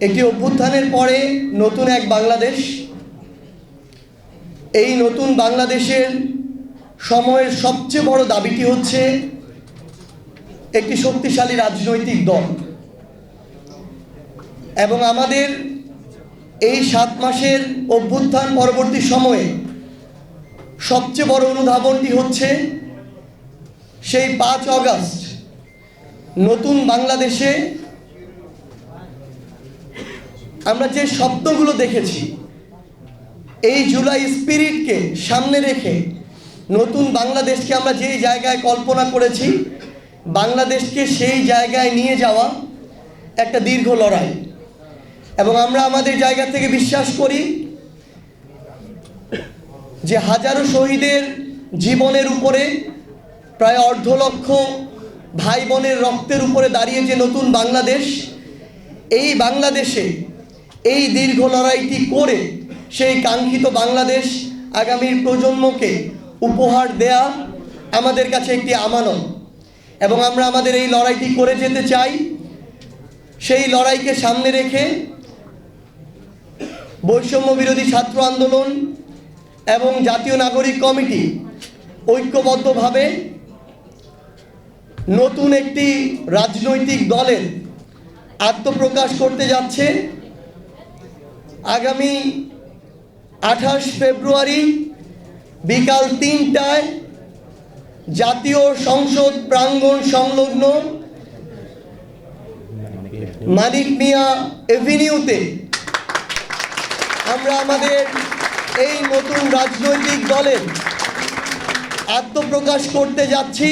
একটি অভ্যুত্থানের পরে নতুন এক বাংলাদেশ। এই নতুন বাংলাদেশের সময়ের সবচেয়ে বড় দাবিটি হচ্ছে একটি শক্তিশালী রাজনৈতিক দল। এবং আমাদের এই সাত মাসের অভ্যুত্থান পরবর্তী সময়ে সবচেয়ে বড় অনুধাবনটি হচ্ছে সেই পাঁচ অগাস্ট নতুন বাংলাদেশে আমরা যে স্বপ্নগুলো দেখেছি, এই জুলাই স্পিরিটকে সামনে রেখে নতুন বাংলাদেশকে আমরা যেই জায়গায় কল্পনা করেছি, বাংলাদেশকে সেই জায়গায় নিয়ে যাওয়া একটা দীর্ঘ লড়াই। এবং আমরা আমাদের জায়গা থেকে বিশ্বাস করি যে হাজারো শহীদের জীবনের উপরে প্রায় অর্ধ লক্ষ ভাই বোনের রক্তের উপরে দাঁড়িয়ে যে নতুন বাংলাদেশ, এই বাংলাদেশে এই দীর্ঘ লড়াইটি করে সেই কাঙ্ক্ষিত বাংলাদেশ আগামীর প্রজন্মকে উপহার দেয়া আমাদের কাছে একটি আমানত। এবং আমরা আমাদের এই লড়াইটি করে যেতে চাই, সেই লড়াইকে সামনে রেখে বৈষম্য বিরোধী ছাত্র আন্দোলন এবং জাতীয় নাগরিক কমিটি ঐক্যবদ্ধভাবে নতুন একটি রাজনৈতিক দলের আত্মপ্রকাশ করতে যাচ্ছে। আগামী আঠাশ ফেব্রুয়ারি বিকাল তিনটায় জাতীয় সংসদ প্রাঙ্গণ সংলগ্ন মানিক মিয়া এভিনিউতে আমরা আমাদের এই নতুন রাজনৈতিক দলের আত্মপ্রকাশ করতে যাচ্ছি।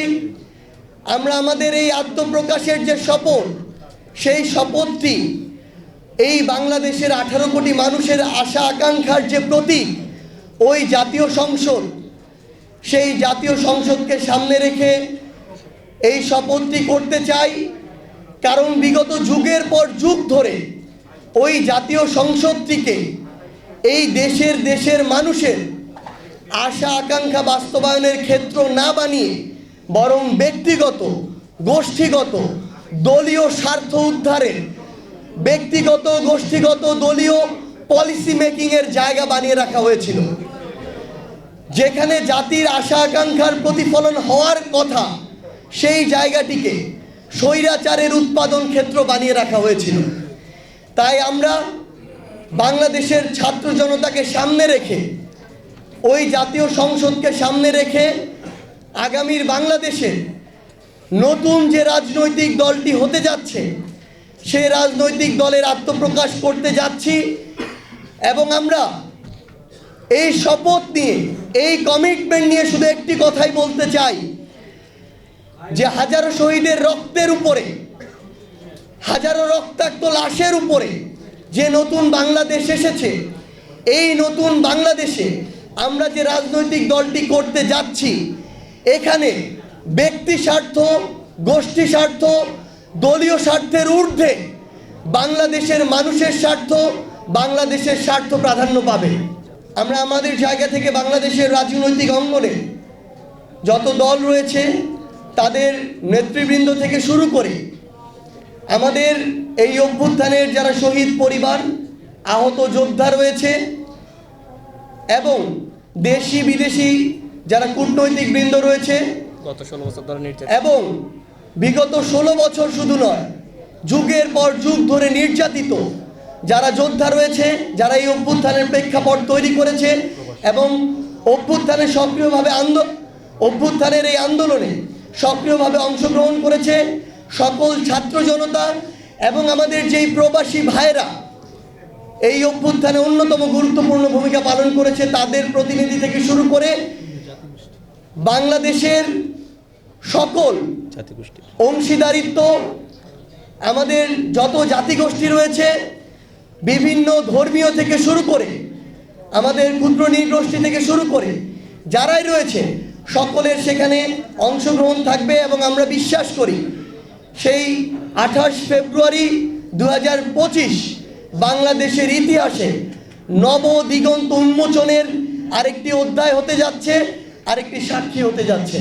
আমরা আমাদের এই আত্মপ্রকাশের যে শপথ, সেই শপথটি এই বাংলাদেশের আঠারো কোটি মানুষের আশা আকাঙ্ক্ষার যে প্রতীক, ওই জাতীয় সংসদ, সেই জাতীয় সংসদকে সামনে রেখে এই শপথটি করতে চাই। কারণ বিগত যুগের পর যুগ ধরে ওই জাতীয় সংসদটিকে এই দেশের দেশের মানুষের আশা আকাঙ্ক্ষা বাস্তবায়নের ক্ষেত্র না বানিয়ে, বরং ব্যক্তিগত, গোষ্ঠীগত, দলীয় স্বার্থ উদ্ধারের ব্যক্তিগত, গোষ্ঠীগত, দলীয় পলিসি মেকিংয়ের জায়গা বানিয়ে রাখা হয়েছিল। যেখানে জাতির আশা আকাঙ্ক্ষার প্রতিফলন হওয়ার কথা, সেই জায়গাটিকে স্বৈরাচারের উৎপাদন ক্ষেত্র বানিয়ে রাখা হয়েছিল। তাই আমরা বাংলাদেশের ছাত্র জনতাকে সামনে রেখে, ওই জাতীয় সংসদকে সামনে রেখে আগামীর বাংলাদেশে নতুন যে রাজনৈতিক দলটি হতে যাচ্ছে সেই রাজনৈতিক দলের আত্মপ্রকাশ করতে যাচ্ছি এবং আমরা এই শপথ নিয়ে, এই কমিটমেন্ট নিয়ে শুধু একটি কথাই বলতে চাই যে হাজারো শহীদের রক্তের উপরে, হাজারো রক্তাক্ত লাশের উপরে যে নতুন বাংলাদেশ এসেছে, এই নতুন বাংলাদেশে আমরা যে রাজনৈতিক দলটি করতে যাচ্ছি, এখানে ব্যক্তি স্বার্থ, গোষ্ঠী স্বার্থ দলীয় স্বার্থের ঊর্ধ্বে বাংলাদেশের মানুষের স্বার্থ বাংলাদেশের স্বার্থ প্রাধান্য পাবে। আমরা আমাদের জায়গা থেকে বাংলাদেশের রাজনৈতিক অঙ্গনে যত দল রয়েছে তাদের নেতৃবৃন্দ থেকে শুরু করে আমাদের এই অভ্যুত্থানের যারা শহীদ পরিবার আহত যোদ্ধা রয়েছে এবং দেশি বিদেশি যারা কূটনৈতিক বৃন্দ রয়েছে গত ষোলো বছর ধরে এবং বিগত ষোলো বছর শুধু নয়, যুগের পর যুগ ধরে নির্যাতিত যারা যোদ্ধা রয়েছে, যারা এই অভ্যুত্থানের প্রেক্ষাপট তৈরি করেছে এবং অভ্যুত্থানে সক্রিয়ভাবে আন্দো, অভ্যুত্থানের এই আন্দোলনে সক্রিয়ভাবে অংশগ্রহণ করেছে সকল ছাত্র জনতা এবং আমাদের যেই প্রবাসী ভাইরা এই অভ্যুত্থানে অন্যতম গুরুত্বপূর্ণ ভূমিকা পালন করেছে, তাদের প্রতিনিধি থেকে শুরু করে বাংলাদেশের সকল জাতিগোষ্ঠী। অংশীদারিত্ব আমাদের যত জাতিগোষ্ঠী রয়েছে বিভিন্ন ধর্মীয় থেকে শুরু করে আমাদের ক্ষুদ্র নৃগোষ্ঠী থেকে শুরু করে যারাই রয়েছে সকলের সেখানে অংশগ্রহণ থাকবে এবং আমরা বিশ্বাস করি সেই আঠাশ ফেব্রুয়ারি দু হাজার পঁচিশ বাংলাদেশের ইতিহাসে নব দিগন্ত উন্মোচনের আরেকটি অধ্যায় হতে যাচ্ছে আরেকটি সাক্ষী হতে যাচ্ছে।